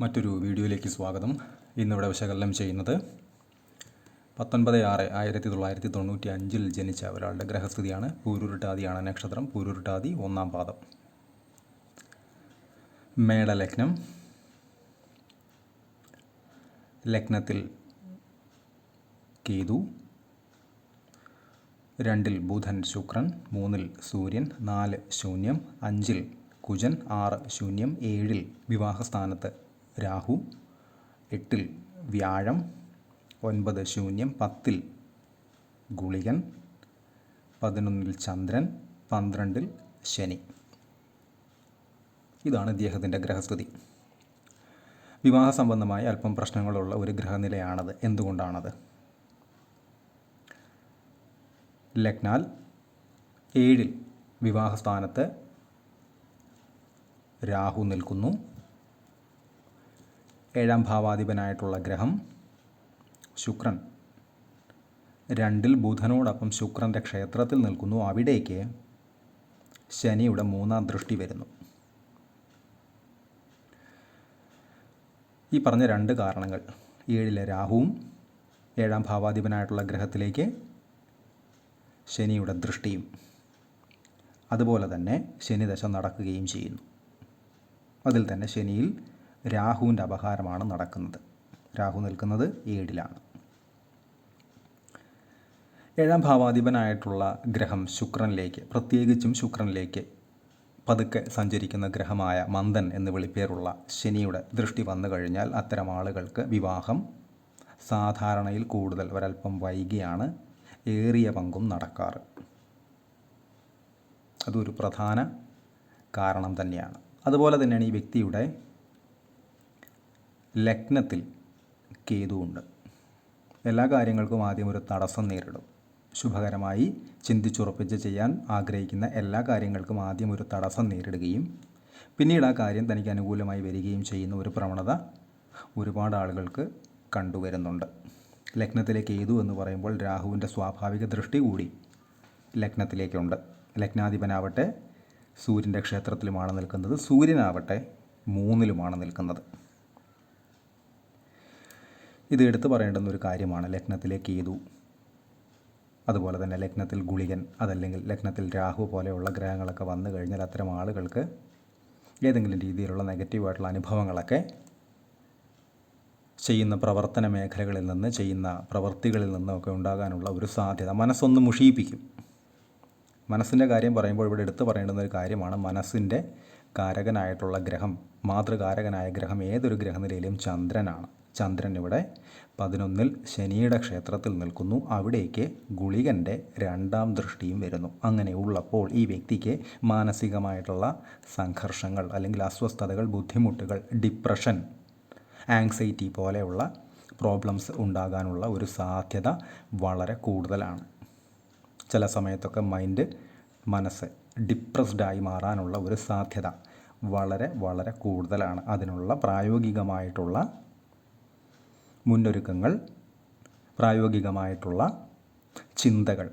മറ്റൊരു വീഡിയോയിലേക്ക് സ്വാഗതം. ഇന്നിവിടെ വിശകലനം ചെയ്യുന്നത് പത്തൊൻപത് ആറ് ആയിരത്തി തൊള്ളായിരത്തി തൊണ്ണൂറ്റി അഞ്ചിൽ ജനിച്ച ഒരാളുടെ ഗ്രഹസ്ഥിതിയാണ് പൂരുരുട്ടാതിയാണ് നക്ഷത്രം പൂരുരുട്ടാതി ഒന്നാം പാദം. മേടലഗ്നം. ലഗ്നത്തിൽ കേതു. രണ്ടിൽ ബുധൻ ശുക്രൻ മൂന്നിൽ സൂര്യൻ നാല് ശൂന്യം അഞ്ചിൽ കുജൻ ആറ് ശൂന്യം ഏഴിൽ വിവാഹസ്ഥാനത്ത് രാഹു എട്ടിൽ വ്യാഴം ഒൻപത് ശൂന്യം പത്തിൽ ഗുളികൻ പതിനൊന്നിൽ ചന്ദ്രൻ പന്ത്രണ്ടിൽ ശനി. ഇതാണ് ഇദ്ദേഹത്തിന്റെ ഗ്രഹസ്ഥിതി. വിവാഹ സംബന്ധമായ അല്പം പ്രശ്നങ്ങളുള്ള ഒരു ഗ്രഹനിലയാണത്. എന്തുകൊണ്ടാണത്? ലഗ്നാൽ ഏഴിൽ വിവാഹസ്ഥാനത്ത് രാഹു നിൽക്കുന്നു. ഏഴാം ഭാവാധിപനായിട്ടുള്ള ഗ്രഹം ശുക്രൻ. രണ്ടിൽ ബുധനോടൊപ്പം ശുക്രന്റെ ക്ഷേത്രത്തിൽ നിൽക്കുന്നു. അവിടേക്ക് ശനിയുടെ മൂന്നാം ദൃഷ്ടി വരുന്നു. ഈ പറഞ്ഞ രണ്ട് കാരണങ്ങൾ. ഏഴിലെ രാഹുവും ഏഴാം ഭാവാധിപനായിട്ടുള്ള ഗ്രഹത്തിലേക്ക് ശനിയുടെ ദൃഷ്ടിയും. അതുപോലെ തന്നെ ശനിദശ നടക്കുകയും ചെയ്യുന്നു. അതിൽ തന്നെ ശനിയിൽ രാഹുവിന്റെ അപഹാരമാണ് നടക്കുന്നത്. രാഹു നിൽക്കുന്നത് ഏഴിലാണ്. ഏഴാം ഭാവാധിപനായിട്ടുള്ള ഗ്രഹം ശുക്രനിലേക്ക് പ്രത്യേകിച്ചും ശുക്രനിലേക്ക് പതുക്കെ സഞ്ചരിക്കുന്ന ഗ്രഹമായ മന്ദൻ എന്ന് വിളിപ്പേരുള്ള ശനിയുടെ ദൃഷ്ടി വന്നു കഴിഞ്ഞാൽ അത്തരം ആളുകൾക്ക് വിവാഹം സാധാരണയിൽ കൂടുതൽ ഒരൽപ്പം വൈകിയാണ് ഏറിയ പങ്കും നടക്കാറ്. അതൊരു പ്രധാന കാരണം തന്നെയാണ്. അതുപോലെ തന്നെയാണ് ഈ വ്യക്തിയുടെ ലഗ്നത്തിൽ കേതുവുണ്ട്. എല്ലാ കാര്യങ്ങൾക്കും ആദ്യം ഒരു തടസ്സം നേരിടും. ശുഭകരമായി ചിന്തിച്ചുറപ്പിച്ച് ചെയ്യാൻ ആഗ്രഹിക്കുന്ന എല്ലാ കാര്യങ്ങൾക്കും ആദ്യം ഒരു തടസ്സം നേരിടുകയും പിന്നീട് ആ കാര്യം തനിക്ക് അനുകൂലമായി വരികയും ചെയ്യുന്ന ഒരു പ്രവണത ഒരുപാട് ആളുകൾക്ക് കണ്ടുവരുന്നുണ്ട്. ലഗ്നത്തിലെ കേതു എന്ന് പറയുമ്പോൾ രാഹുവിന്റെ സ്വാഭാവിക ദൃഷ്ടി കൂടി ലഗ്നത്തിലേക്കുണ്ട്. ലഗ്നാധിപനാവട്ടെ സൂര്യന്റെ ക്ഷേത്രത്തിലുമാണ് നിൽക്കുന്നത്. സൂര്യനാവട്ടെ മൂന്നിലുമാണ് നിൽക്കുന്നത്. ഇത് എടുത്തു പറയേണ്ടുന്ന ഒരു കാര്യമാണ് ലഗ്നത്തിലെ കേതു. അതുപോലെ തന്നെ ലഗ്നത്തിൽ ഗുളികൻ അതല്ലെങ്കിൽ ലഗ്നത്തിൽ രാഹു പോലെയുള്ള ഗ്രഹങ്ങളൊക്കെ വന്നു കഴിഞ്ഞാൽ അത്തരം ആളുകൾക്ക് ഏതെങ്കിലും രീതിയിലുള്ള നെഗറ്റീവായിട്ടുള്ള അനുഭവങ്ങളൊക്കെ ചെയ്യുന്ന പ്രവർത്തന മേഖലകളിൽ നിന്ന് ചെയ്യുന്ന പ്രവൃത്തികളിൽ നിന്നൊക്കെ ഉണ്ടാകാനുള്ള ഒരു സാധ്യത മനസ്സൊന്ന് മുഷിയിപ്പിക്കും. മനസ്സിന്റെ കാര്യം പറയുമ്പോൾ ഇവിടെ എടുത്തു പറയേണ്ടുന്ന ഒരു കാര്യമാണ് മനസ്സിന്റെ കാരകനായിട്ടുള്ള ഗ്രഹം മാതൃകാരകനായ ഗ്രഹം ഏതൊരു ഗ്രഹനിലയിലും ചന്ദ്രനാണ്. ചന്ദ്രൻ ഇവിടെ പതിനൊന്നിൽ ശനിയുടെ ക്ഷേത്രത്തിൽ നിൽക്കുന്നു. അവിടേക്ക് ഗുളികന്റെ രണ്ടാം ദൃഷ്ടിയും വരുന്നു. അങ്ങനെ ഉള്ളപ്പോൾ ഈ വ്യക്തിക്ക് മാനസികമായിട്ടുള്ള സംഘർഷങ്ങൾ അല്ലെങ്കിൽ അസ്വസ്ഥതകൾ ബുദ്ധിമുട്ടുകൾ ഡിപ്രഷൻ ആങ്സൈറ്റി പോലെയുള്ള പ്രോബ്ലംസ് ഉണ്ടാകാനുള്ള ഒരു സാധ്യത വളരെ കൂടുതലാണ്. ചില സമയത്തൊക്കെ മൈൻഡ് മനസ്സ് ഡിപ്രസ്ഡായി മാറാനുള്ള ഒരു സാധ്യത വളരെ വളരെ കൂടുതലാണ്. അതിനുള്ള പ്രായോഗികമായിട്ടുള്ള മുന്നൊരുക്കങ്ങൾ പ്രായോഗികമായിട്ടുള്ള ചിന്തകൾ.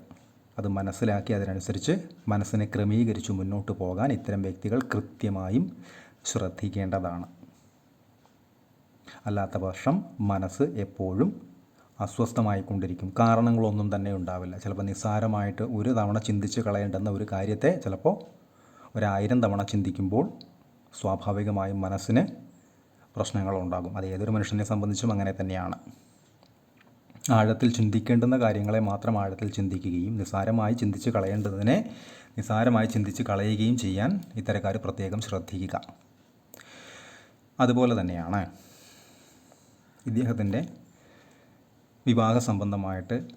അത് മനസ്സിലാക്കി അതിനനുസരിച്ച് മനസ്സിനെ ക്രമീകരിച്ച് മുന്നോട്ട് പോകാൻ ഇത്തരം വ്യക്തികൾ കൃത്യമായും ശ്രദ്ധിക്കേണ്ടതാണ്. അല്ലാത്ത പക്ഷം മനസ്സ് എപ്പോഴും അസ്വസ്ഥമായിക്കൊണ്ടിരിക്കും. കാരണങ്ങളൊന്നും തന്നെ ഉണ്ടാവില്ല. ചിലപ്പോൾ നിസ്സാരമായിട്ട് ഒരു തവണ ചിന്തിച്ച് കളയേണ്ടുന്ന ഒരു കാര്യത്തെ ചിലപ്പോൾ ഒരായിരം തവണ ചിന്തിക്കുമ്പോൾ സ്വാഭാവികമായും മനസ്സിന് പ്രശ്നങ്ങളുണ്ടാകും. അത് ഏതൊരു മനുഷ്യനെ സംബന്ധിച്ചും അങ്ങനെ തന്നെയാണ്. ആഴത്തിൽ ചിന്തിക്കേണ്ടുന്ന കാര്യങ്ങളെ മാത്രം ആഴത്തിൽ ചിന്തിക്കുകയും നിസ്സാരമായി ചിന്തിച്ച് കളയേണ്ടതിനെ നിസ്സാരമായി ചിന്തിച്ച് കളയുകയും ചെയ്യാൻ ഇത്തരക്കാർ പ്രത്യേകം ശ്രദ്ധിക്കുക. അതുപോലെ തന്നെയാണ് ഇദ്ദേഹത്തിന്റെ വിവാഹ സംബന്ധമായിട്ട്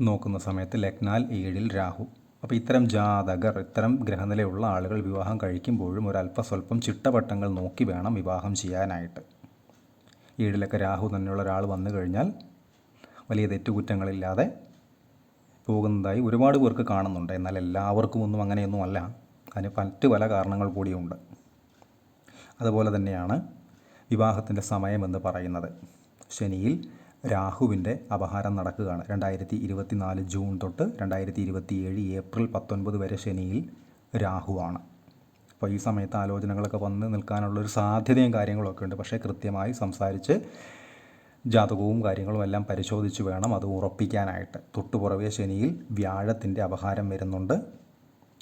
നോക്കുന്ന സമയത്ത് ലഗ്നാൽ ഏഴിൽ രാഹു അപ്പോൾ ഇത്തരം ജാതകർ ഇത്തരം ഗ്രഹനിലയുള്ള ആളുകൾ വിവാഹം കഴിക്കുമ്പോഴും ഒരല്പ സ്വല്പം ചിട്ടവട്ടങ്ങൾ നോക്കി വേണം വിവാഹം ചെയ്യാനായിട്ട്. ഏഴിലൊക്കെ രാഹു തന്നെയുള്ള ഒരാൾ വന്നു കഴിഞ്ഞാൽ വലിയ തെറ്റുകുറ്റങ്ങളില്ലാതെ പോകുന്നതായി ഒരുപാട് പേർക്ക് കാണുന്നുണ്ട്. എന്നാൽ എല്ലാവർക്കും ഒന്നും അങ്ങനെയൊന്നും അല്ല. അതിന് മറ്റ് പല കാരണങ്ങൾ കൂടിയുണ്ട്. അതുപോലെ തന്നെയാണ് വിവാഹത്തിന്റെ സമയമെന്ന് പറയുന്നത്. ശനിയിൽ രാഹുവിന്റെ അപഹാരം നടക്കുകയാണ്. രണ്ടായിരത്തി ഇരുപത്തി നാല് ജൂൺ തൊട്ട് രണ്ടായിരത്തി ഇരുപത്തി ഏഴ് ഏപ്രിൽ പത്തൊൻപത് വരെ ശനിയിൽ രാഹുവാണ്. അപ്പോൾ ഈ സമയത്ത് ആലോചനകളൊക്കെ വന്ന് നിൽക്കാനുള്ളൊരു സാധ്യതയും കാര്യങ്ങളൊക്കെ ഉണ്ട്. പക്ഷേ കൃത്യമായി സംസാരിച്ച് ജാതകവും കാര്യങ്ങളും എല്ലാം പരിശോധിച്ച് വേണം അത് ഉറപ്പിക്കാനായിട്ട്. തൊട്ടുപുറവേ ശനിയിൽ വ്യാഴത്തിന്റെ അപഹാരം വരുന്നുണ്ട്.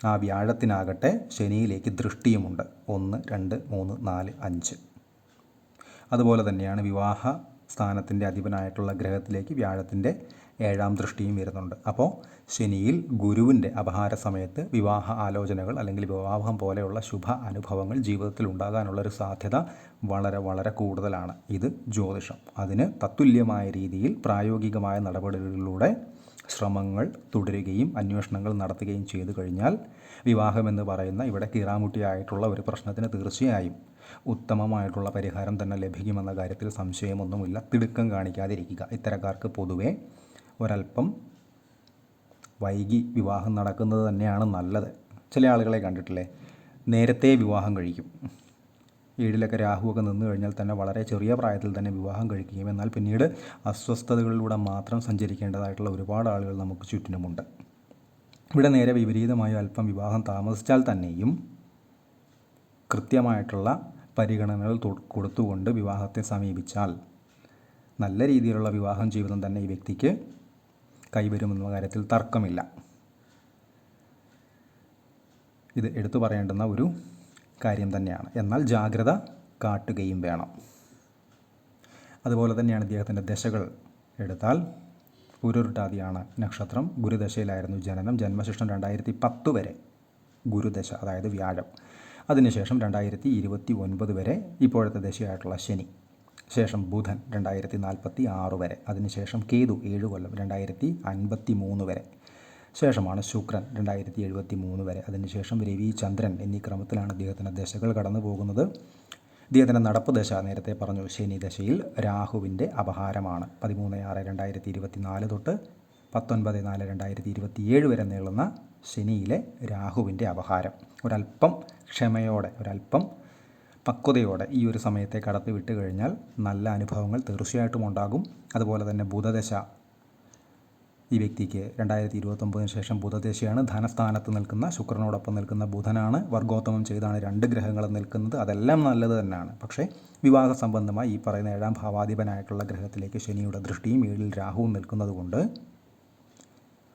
ആ വ്യാഴത്തിനാകട്ടെ ശനിയിലേക്ക് ദൃഷ്ടിയുമുണ്ട്. ഒന്ന് രണ്ട് മൂന്ന് നാല് അഞ്ച്. അതുപോലെ തന്നെയാണ് വിവാഹ സ്ഥാനത്തിന്റെ അധിപനായിട്ടുള്ള ഗ്രഹത്തിലേക്ക് വ്യാഴത്തിന്റെ ഏഴാം ദൃഷ്ടിയും വരുന്നുണ്ട്. അപ്പോൾ ശനിയിൽ ഗുരുവിന്റെ അപഹാര സമയത്ത് വിവാഹ ആലോചനകൾ അല്ലെങ്കിൽ വിവാഹം പോലെയുള്ള ശുഭ അനുഭവങ്ങൾ ജീവിതത്തിൽ ഉണ്ടാകാനുള്ളൊരു സാധ്യത വളരെ വളരെ കൂടുതലാണ്. ഇത് ജ്യോതിഷം. അതിന് തത്തുല്യമായ രീതിയിൽ പ്രായോഗികമായ നടപടികളിലൂടെ ശ്രമങ്ങൾ തുടരുകയും അന്വേഷണങ്ങൾ നടത്തുകയും ചെയ്തു കഴിഞ്ഞാൽ വിവാഹമെന്ന് പറയുന്ന ഇവിടെ കീറാമുട്ടിയായിട്ടുള്ള ഒരു പ്രശ്നത്തിന് തീർച്ചയായും ഉത്തമമായിട്ടുള്ള പരിഹാരം തന്നെ ലഭിക്കുമെന്ന കാര്യത്തിൽ സംശയമൊന്നുമില്ല. തിടുക്കം കാണിക്കാതിരിക്കുക. ഇത്തരക്കാർക്ക് പൊതുവേ ഒരല്പം വൈകി വിവാഹം നടക്കുന്നത് തന്നെയാണ് നല്ലത്. ചില ആളുകളെ കണ്ടിട്ടില്ലേ? നേരത്തെ വിവാഹം കഴിക്കും. ഏഴിലൊക്കെ രാഹുവൊക്കെ നിന്ന് കഴിഞ്ഞാൽ തന്നെ വളരെ ചെറിയ പ്രായത്തിൽ തന്നെ വിവാഹം കഴിക്കുകയും എന്നാൽ പിന്നീട് അസ്വസ്ഥതകളിലൂടെ മാത്രം സഞ്ചരിക്കേണ്ടതായിട്ടുള്ള ഒരുപാട് ആളുകൾ നമുക്ക് ചുറ്റിനുമുണ്ട്. ഇവിടെ നേരെ വിപരീതമായ അല്പം വിവാഹം താമസിച്ചാൽ തന്നെയും കൃത്യമായിട്ടുള്ള പരിഗണനകൾ കൊടുത്തുകൊണ്ട് വിവാഹത്തെ സമീപിച്ചാൽ നല്ല രീതിയിലുള്ള വിവാഹം ജീവിതം തന്നെ ഈ വ്യക്തിക്ക് കൈവരുമെന്ന കാര്യത്തിൽ തർക്കമില്ല. ഇത് എടുത്തു പറയേണ്ടുന്ന ഒരു കാര്യം തന്നെയാണ്. എന്നാൽ ജാഗ്രത കാട്ടുകയും വേണം. അതുപോലെ തന്നെയാണ് ഇദ്ദേഹത്തിന്റെ ദശകൾ എടുത്താൽ പുരുരുട്ടാതിയാണ് നക്ഷത്രം. ഗുരുദശയിലായിരുന്നു ജനനം. ജന്മശിഷ്ടം രണ്ടായിരത്തി പത്ത് വരെ ഗുരുദശ അതായത് വ്യാഴം. അതിനുശേഷം രണ്ടായിരത്തി ഇരുപത്തി ഒൻപത് വരെ ഇപ്പോഴത്തെ ദശയായിട്ടുള്ള ശനി. ശേഷം ബുധൻ രണ്ടായിരത്തി നാൽപ്പത്തി ആറ് വരെ. അതിനുശേഷം കേതു ഏഴ് കൊല്ലം രണ്ടായിരത്തി അൻപത്തി മൂന്ന് വരെ. ശേഷമാണ് ശുക്രൻ രണ്ടായിരത്തി എഴുപത്തി മൂന്ന് വരെ. അതിനുശേഷം രവി ചന്ദ്രൻ എന്നീ ക്രമത്തിലാണ് അദ്ദേഹത്തിന്റെ ദശകൾ കടന്നു പോകുന്നത്. ഇദ്ദേഹത്തിന്റെ നടപ്പ് ദശ നേരത്തെ പറഞ്ഞു ശനി ദശയിൽ രാഹുവിന്റെ അപഹാരമാണ്. പതിമൂന്ന് ആറ് രണ്ടായിരത്തി ഇരുപത്തി നാല് തൊട്ട് പത്തൊൻപത് നാല് രണ്ടായിരത്തി ഇരുപത്തി ഏഴ് വരെ നീളുന്ന ശനിയിലെ രാഹുവിന്റെ അപഹാരം. ഒരല്പം ക്ഷമയോടെ ഒരല്പം പക്വതയോടെ ഈ ഒരു സമയത്തെ കടത്തി വിട്ട് കഴിഞ്ഞാൽ നല്ല അനുഭവങ്ങൾ തീർച്ചയായിട്ടും ഉണ്ടാകും. അതുപോലെ തന്നെ ബുധദശ ഈ വ്യക്തിക്ക് രണ്ടായിരത്തി ഇരുപത്തൊമ്പതിന് ശേഷം ബുധദശയാണ് ധനസ്ഥാനത്ത് നിൽക്കുന്ന ശുക്രനോടൊപ്പം നിൽക്കുന്ന ബുധനാണ്. വർഗോത്തമം ചെയ്താണ് രണ്ട് ഗ്രഹങ്ങൾ നിൽക്കുന്നത്. അതെല്ലാം നല്ലത് തന്നെയാണ്. പക്ഷേ വിവാഹ സംബന്ധമായി ഈ പറയുന്ന ഏഴാം ഭാവാധിപനായിട്ടുള്ള ഗ്രഹത്തിലേക്ക് ശനിയുടെ ദൃഷ്ടിയും ഏഴിൽ രാഹുവും നിൽക്കുന്നത് കൊണ്ട്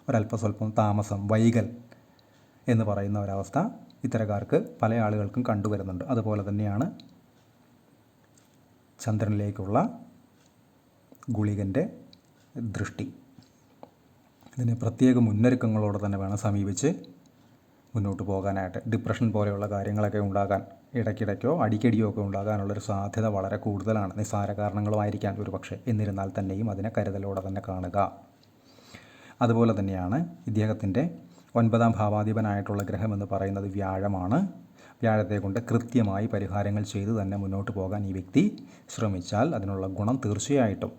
ഒരല്പം സ്വല്പം താമസം വൈകൽ എന്ന് പറയുന്ന ഒരവസ്ഥ ഇത്തരക്കാർക്ക് പല ആളുകൾക്കും കണ്ടുവരുന്നുണ്ട്. അതുപോലെ തന്നെയാണ് ചന്ദ്രനിലേക്കുള്ള ഗുളികന്റെ ദൃഷ്ടി. ഇതിന് പ്രത്യേക മുന്നൊരുക്കങ്ങളോടെ തന്നെ വേണം സമീപിച്ച് മുന്നോട്ട് പോകാനായിട്ട്. ഡിപ്രഷൻ പോലെയുള്ള കാര്യങ്ങളൊക്കെ ഉണ്ടാകാൻ ഇടയ്ക്കിടയ്ക്കോ അടിക്കടിയോ ഒക്കെ ഉണ്ടാകാനുള്ളൊരു സാധ്യത വളരെ കൂടുതലാണ്. നിസ്സാര കാരണങ്ങളുമായിരിക്കാം ഒരു പക്ഷേ എന്നിരുന്നാൽ തന്നെയും അതിനെ കരുതലോടെ തന്നെ കാണുക. അതുപോലെ തന്നെയാണ് ഇദ്ദേഹത്തിന്റെ ഒൻപതാം ഭാവാധിപനായിട്ടുള്ള ഗ്രഹം എന്ന് പറയുന്നത് വ്യാഴമാണ്. വ്യാഴത്തെ കൊണ്ട് കൃത്യമായി പരിഹാരങ്ങൾ ചെയ്ത് തന്നെ മുന്നോട്ട് പോകാൻ ഈ വ്യക്തി ശ്രമിച്ചാൽ അതിനുള്ള ഗുണം തീർച്ചയായിട്ടും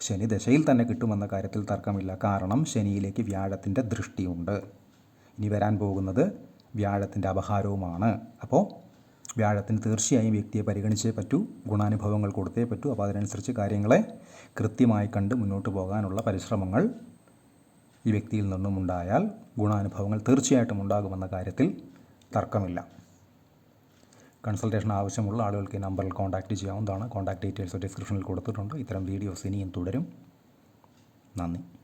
ശനി ദശയിൽ തന്നെ കിട്ടുമെന്ന കാര്യത്തിൽ തർക്കമില്ല. കാരണം ശനിയിലേക്ക് വ്യാഴത്തിന്റെ ദൃഷ്ടിയുണ്ട്. ഇനി വരാൻ പോകുന്നത് വ്യാഴത്തിന്റെ അപഹാരവുമാണ്. അപ്പോൾ വ്യാഴത്തിന് തീർച്ചയായും വ്യക്തിയെ പരിഗണിച്ചേ പറ്റൂ ഗുണാനുഭവങ്ങൾ കൊടുത്തേ പറ്റൂ. അപ്പോൾ അതിനനുസരിച്ച് കാര്യങ്ങളെ കൃത്യമായി കണ്ട് മുന്നോട്ട് പോകാനുള്ള പരിശ്രമങ്ങൾ ഈ വ്യക്തിയിൽ നിന്നും ഉണ്ടായാൽ ഗുണാനുഭവങ്ങൾ തീർച്ചയായിട്ടും ഉണ്ടാകുമെന്ന കാര്യത്തിൽ തർക്കമില്ല. കൺസൾട്ടേഷൻ ആവശ്യമുള്ള ആളുകൾക്ക് ഈ നമ്പറിൽ കോൺടാക്റ്റ് ചെയ്യാവുന്നതാണ്. കോൺടാക്ട് ഡീറ്റെയിൽസ് ഡിസ്ക്രിപ്ഷനിൽ കൊടുത്തിട്ടുണ്ട്. ഇത്തരം വീഡിയോസ് ഇനിയും തുടരും. നന്ദി.